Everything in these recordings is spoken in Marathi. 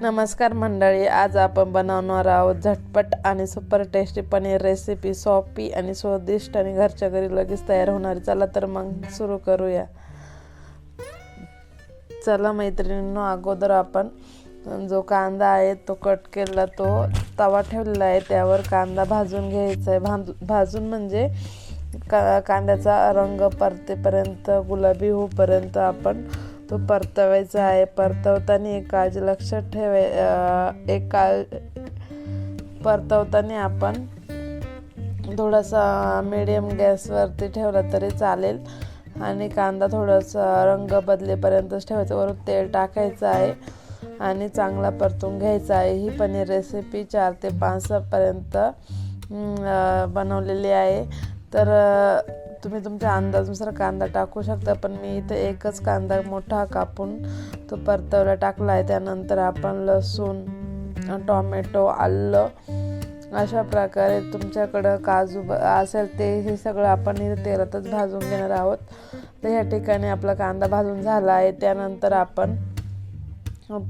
नमस्कार मंडळी आज आपण बनवणार आहोत झटपट आणि सुपर टेस्टी पनीर रेसिपी सॉपी आणि स्वादिष्ट आणि घरच्या घरी लगेच तयार होणारी. चला तर मग सुरू करूया. चला मैत्रिणींनो अगोदर आपण जो कांदा आहे तो कट केला तो तवा ठेवलेला आहे. त्यावर कांदा भाजून घ्यायचा आहे. भाज भाजून म्हणजे का कांद्याचा रंग परतेपर्यंत गुलाबी होऊपर्यंत आपण तो परतवायचा आहे. परतवताना एक काळजी लक्षात ठेवाय एक काळ परतवताना आपण थोडासा मिडियम गॅसवरती ठेवला तरी चालेल. आणि कांदा थोडासा रंग बदलेपर्यंतच ठेवायचा. वरून तेल टाकायचं आहे आणि चांगला परतून घ्यायचा आहे. ही पनीर रेसिपी चार ते पाचपर्यंत बनवलेली आहे. तर तुम्ही तुमच्या अंदाजानुसार कांदा टाकू शकता पण मी इथं एकच कांदा मोठा कापून तो परतवला टाकला आहे त्यानंतर आपण लसूण टॉमॅटो आलं अशा प्रकारे तुमच्याकडं काजू ब- असेल ते हे सगळं आपण इथे तेलातच भाजून घेणार आहोत. तर ह्या ठिकाणी आपला कांदा भाजून झाला आहे. त्यानंतर आपण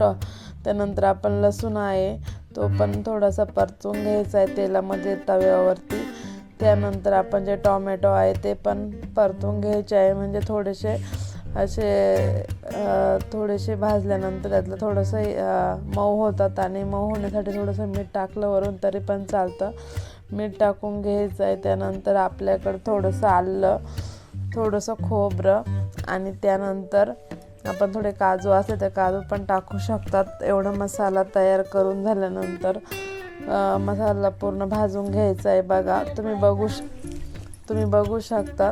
टॉ त्यानंतर आपण लसूण आहे तो पण थोडासा परतून घ्यायचा आहे. तेलामध्ये तव्यावरती त्यानंतर आपण जे टॉमॅटो आहे ते पण परतून घ्यायचे आहे. म्हणजे थोडेसे असे थोडेसे भाजल्यानंतर त्यातलं थोडंसं मऊ होतात आणि मऊ होण्यासाठी थोडंसं मीठ टाकलं वरून तरी पण चालतं. मीठ टाकून घ्यायचं आहे. त्यानंतर आपल्याकडं थोडंसं आलं थोडंसं खोबरं आणि त्यानंतर आपण थोडे काजू असले तर काजू पण टाकू शकतात. एवढा मसाला तयार करून झाल्यानंतर मसाला पूर्ण भाजून घ्यायचा आहे बघा. तुम्ही बघू श तुम्ही बघू शकता.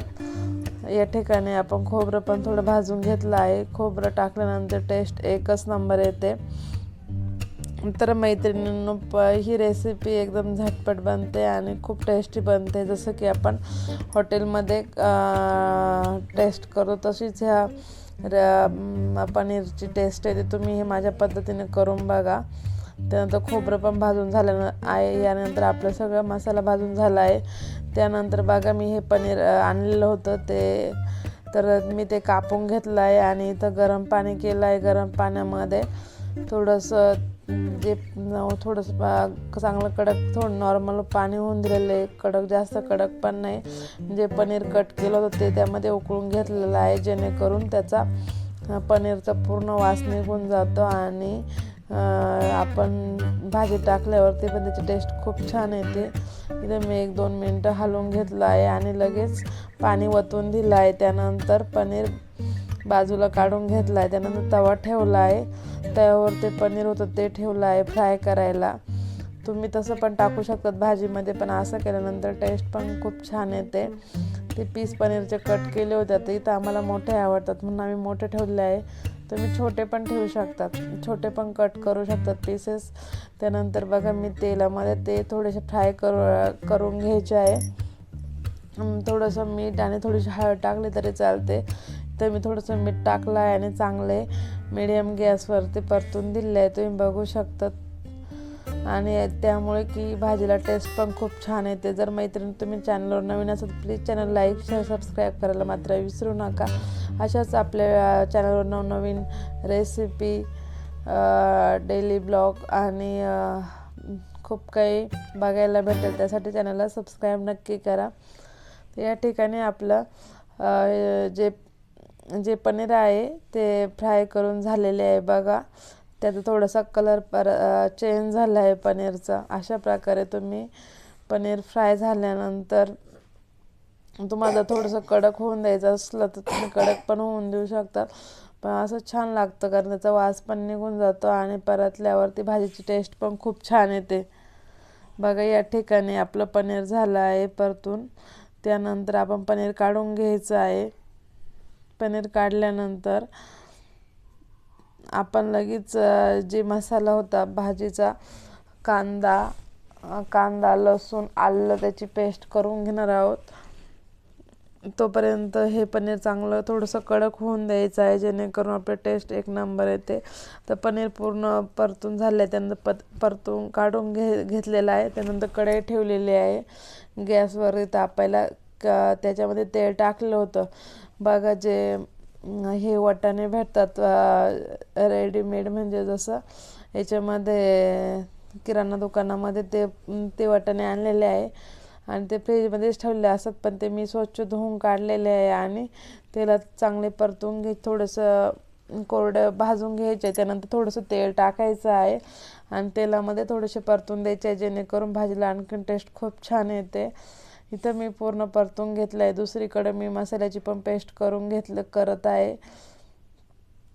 या ठिकाणी आपण खोबरं पण थोडं भाजून घेतलं आहे. खोबरं टाकल्यानंतर टेस्ट एकच नंबर येते. तर मैत्रिणींनो प ही रेसिपी एकदम झटपट बनते आणि खूप टेस्टी बनते. जसं की आपण हॉटेलमध्ये टेस्ट करू तशीच ह्या र- पनीरची टेस्ट येते. तुम्ही हे माझ्या पद्धतीने करून बघा. त्यानंतर खोबरं पण भाजून झालं. आहे यानंतर आपलं सगळं मसाला भाजून झाला आहे त्यानंतर बघा मी हे पनीर आणलेलं होतं ते. तर मी ते कापून घेतलं आहे आणि इथं गरम पाणी केलं आहे गरम पाण्यामध्ये. थोडंसं जे थोडंसं चांगलं कडक थोडं नॉर्मल पाणी होऊन दिलेलं आहे. कडक जास्त कडक पण नाही. जे पनीर कट केलं होतं ते त्यामध्ये उकळून घेतलेलं आहे. जेणेकरून त्याचा पनीरचा पूर्ण वास निघून जातो आणि आपण भाजी टाकल्यावरती पण त्याची टेस्ट खूप छान येते. इथं मी एक दोन मिनटं हलवून घेतलं आहे आणि लगेच पाणी वतून दिलं आहे. त्यानंतर पनीर बाजूला काढून घेतला आहे. त्यानंतर तवा ठेवला आहे. तव्यावर ते पनीर होतं ते ठेवलं आहे फ्राय करायला. तुम्ही तसं पण टाकू शकतात भाजीमध्ये पण असं केल्यानंतर टेस्ट पण खूप छान येते. ते पीस पनीरचे कट केले होते. तर इथं आम्हाला मोठे आवडतात म्हणून आम्ही मोठे ठेवले आहे. तुम्ही छोटे पण ठेवू शकतात. छोटे पण कट करू शकतात पीसेस त्यानंतर बघा मी तेलामध्ये ते थोडेसे फ्राय करू करून घ्यायचे आहे. थोडंसं मीठ आणि थोडीशी हळद टाकली तरी चालते. तर मी थोडंसं मीठ टाकलं आहे आणि चांगले मिडियम गॅसवरती परतून दिले आहे. तुम्ही बघू शकतात. आणि त्यामुळे की भाजीला टेस्ट पण खूप छान येते. जर मैत्रिणी तुम्ही चॅनलवर नवीन असाल please channel like share subscribe करायला मात्र विसरू नका. अशाच आपल्या चॅनलवर नवनवीन रेसिपी डेली ब्लॉग आणि खूप काही बघायला भेटेल. त्यासाठी चॅनलला सबस्क्राईब नक्की करा. या ठिकाणी आपलं जे जे पनीर आहे ते फ्राय करून झालेले आहे बघा. त्याचा थोडासा कलर पर चेंज झाला आहे पनीरचा. अशा प्रकारे तुम्ही पनीर फ्राय झाल्यानंतर तुम्हाला थोडंसं कडक होऊन द्यायचं असलं तर तुम्ही कडक पण होऊन देऊ शकतात पण असं छान लागतं कारण त्याचा वास पण निघून जातो आणि परतल्यावरती भाजीची टेस्ट पण खूप छान येते. बघा या ठिकाणी आपलं पनीर झालं आहे परतून. त्यानंतर आपण पनीर काढून घ्यायचं आहे. पनीर काढल्यानंतर आपण लगेच जे मसाला होता भाजीचा कांदा कांदा लसूण आलं त्याची पेस्ट करून घेणार आहोत. तोपर्यंत हे पनीर चांगलं थोडंसं कडक होऊन द्यायचं आहे जेणेकरून आपलं टेस्ट एक नंबर येते. तर पनीर पूर्ण परतून झालं आहे त्यानंतर पत परतून काढून घे घेतलेलं आहे. त्यानंतर कढई ठेवलेली आहे. गॅसवर तापायला का त्याच्यामध्ये तेल टाकलं होतं. बघा जे हे वाटाणे भेटतात रेडीमेड म्हणजे जसं याच्यामध्ये किराणा दुकानामध्ये ते ते वाटाणे आणलेले आहे. आणि ते फ्रीजमध्येच ठेवलेले असतात पण ते मी स्वच्छ धुवून काढलेले आहे आणि त्याला चांगले परतून घे थोडंसं कोरडं भाजून घ्यायचे त्यानंतर थोडंसं तेल टाकायचं आहे आणि तेलामध्ये थोडेसे परतून द्यायचे जेणेकरून भाजीला आणखीन टेस्ट खूप छान येते. इथं मी पूर्ण परतून घेतलं आहे दुसरीकडे मी मसाल्याची पण पेस्ट करून घेतलं करत आहे.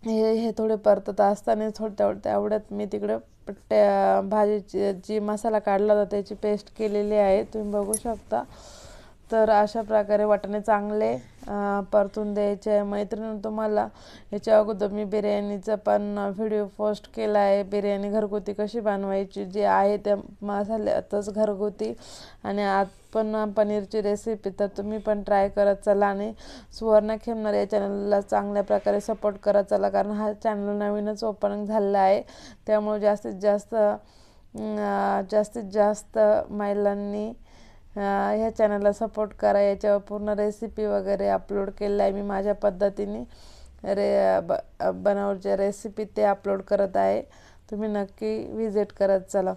हे हे थोडे परतत असताना थोडं तेवढं तेवढ्यात मी तिकडं. पट्ट्या भाजीची जी मसाला काढला होता त्याची पेस्ट केलेली आहे. तुम्ही बघू शकता. तर अशा प्रकारे वाटाणे चांगले परतून द्यायचे. आहे मैत्रिणी तुम्हाला याच्या अगोदर मी बिर्याणीचा पण व्हिडिओ पोस्ट केला आहे. बिर्याणी घरगुती कशी बनवायची जे आहे त्या मसाल्यातच घरगुती. आणि आत पण पनीरची रेसिपी तर तुम्ही पण ट्राय करत चला आणि सुवर्ण खेमणार या चॅनलला चांगल्या प्रकारे सपोर्ट करत चला. कारण हा चॅनल नवीनच ओपन झालेला आहे. त्यामुळे जास्तीत जास्त जास्तीत जास्त महिलांनी ह्या चॅनलला सपोर्ट करा. याच्यावर पूर्ण रेसिपी वगैरे अपलोड केलेलं आहे. मी माझ्या पद्धतीने रे ब बनवच्या रेसिपी ते अपलोड करत आहे. तुम्ही नक्की व्हिजिट करत चला.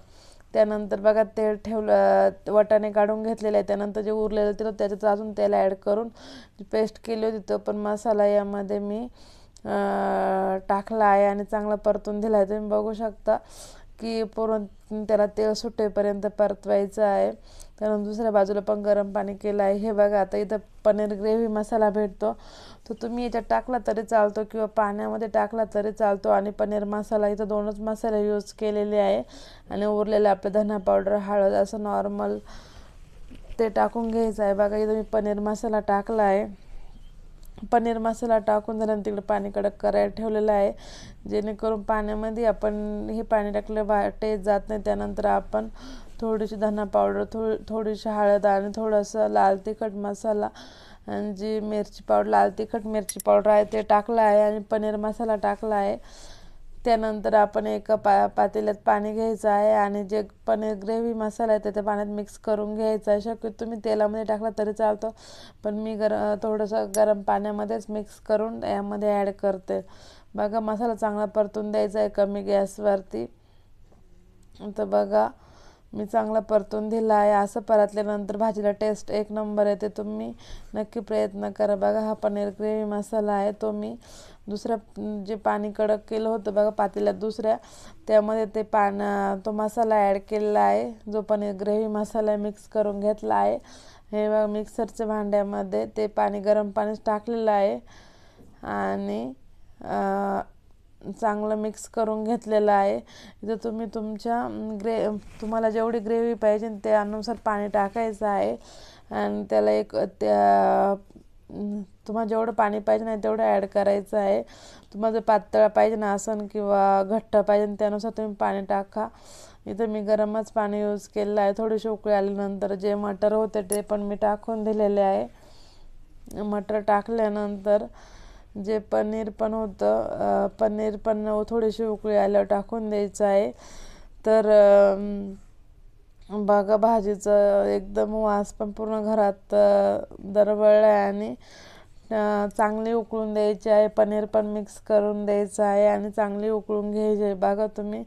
त्यानंतर बघा तेल ठेवलं वाटाणे काढून घेतलेले आहे त्यानंतर जे उरलेलं तेल त्याच्यात अजून तेल ॲड करून पेस्ट केली होती. तो पण मसाला यामध्ये मी टाकला आहे आणि चांगला परतून दिला आहे. तुम्ही बघू शकता. की पुरण त्याला तेल सुटेपर्यंत परतवायचं आहे. त्यानंतर दुसऱ्या बाजूला पण गरम पाणी केलं आहे. हे बघा आता इथं पनीर ग्रेव्ही मसाला भेटतो. तो तुम्ही याच्यात टाकला तरी चालतो किंवा पाण्यामध्ये टाकला तरी चालतो आणि पनीर मसाला इथं दोनच मसाले यूज केलेले आहे. आणि उरलेला आपलं धना पावडर हळद असं नॉर्मल ते टाकून घ्यायचं आहे. बघा इथं मी पनीर मसाला टाकला आहे. पनीर मसाला टाकून झाल्यानं तिकडे पाणी कडक करायला ठेवलेलं आहे. जेणेकरून पाण्यामध्ये आपण हे पाणी टाकलं बा टेस्ट जात नाही. त्यानंतर आपण थोडीशी धना पावडर थो थोडीशी हळद आणि थोडंसं लाल तिखट मसाला आणि जी मिरची पावडर लाल तिखट मिरची पावडर आहे ते टाकलं आहे आणि पनीर मसाला टाकला आहे. त्यानंतर आपण एका पा पातेल्यात पाणी घ्यायचं आहे आणि जे पनीर ग्रेव्ही मसाला आहे ते त्या पाण्यात मिक्स करून घ्यायचं आहे. शक्य तुम्ही तेलामध्ये टाकला तरी चालतं पण मी गर थोडंसं गरम पाण्यामध्येच मिक्स करून यामध्ये ॲड करते. बघा मसाला चांगला परतून द्यायचा आहे कमी गॅसवरती. तर बघा मी चांगला परतून दिला आहे. असं परतल्यानंतर भाजीला टेस्ट एक नंबर येते. तुम्ही नक्की प्रयत्न करा. बघा हा पनीर ग्रेव्ही मसाला आहे. तो मी दुसऱ्या जे पाणी कडक केलं होतं बघा पातेल्यात दुसऱ्या त्यामध्ये ते पान तो मसाला ॲड केलेला आहे. जो पनीर ग्रेव्ही मसाला मिक्स करून घेतला आहे. हे बघा मिक्सरच्या भांड्यामध्ये ते पाणी गरम पाणीच टाकलेलं आहे. आणि चांगलं मिक्स करून घेतलेलं आहे. इथं तुम्ही तुमच्या ग्रे तुम्हाला जेवढी ग्रेव्ही पाहिजे त्यानुसार पाणी टाकायचं आहे. आणि त्याला एक त्या तुम्हाला जेवढं पाणी पाहिजे नाही तेवढं ॲड करायचं आहे. तुम्हाला जर पातळ पाहिजे ना आसन किंवा घट्ट पाहिजे त्यानुसार तुम्ही पाणी टाका. इथं मी गरमच पाणी यूज केलेलं आहे. थोडीशी उकळी आल्यानंतर जे मटर होते ते पण मी टाकून दिलेले आहे. मटर टाकल्यानंतर जे पनीर पण होतं पनीर पण थोडीशी उकळी आल्यावर टाकून द्यायचं आहे. तर बघा भाजीचं एकदम वास पण पूर्ण घरात दरवळला आहे आणि चांगली उकळून द्यायची आहे. पनीर पण मिक्स करून द्यायचं आहे आणि चांगली उकळून घ्यायची आहे. बघा तुम्ही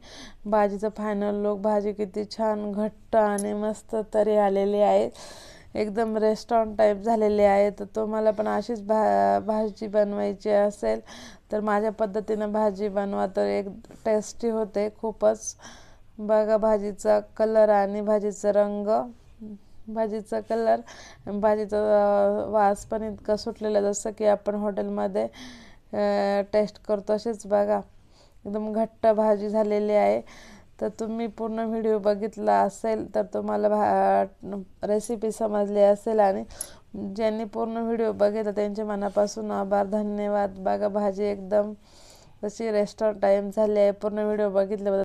भाजीचं फायनल लुक भाजी किती छान घट्ट आणि मस्त तरी आलेली आहे. एकदम रेस्टॉरंट टाईप झालेले आहे तर तुम्हाला पण अशीच भा भाजी बनवायची असेल तर माझ्या पद्धतीनं भाजी बनवा. तर एक टेस्टी होते खूपच. बघा भाजीचा कलर आणि भाजीचा रंग. भाजीचा कलर भाजीचा वास पण इतका सुटलेला जसं की आपण हॉटेलमध्ये टेस्ट करतो असेच बघा. एकदम घट्ट भाजी झालेली आहे. तर तुम्ही पूर्ण व्हिडिओ बघितला असेल तर तुम्हाला भा रेसिपी समजली असेल आणि ज्यांनी पूर्ण व्हिडिओ बघितला त्यांच्या मनापासून आभार धन्यवाद. बघा भाजी एकदम तशी रेस्टॉरंट टाईम झाली आहे. पूर्ण व्हिडिओ बघितल्याबद्दल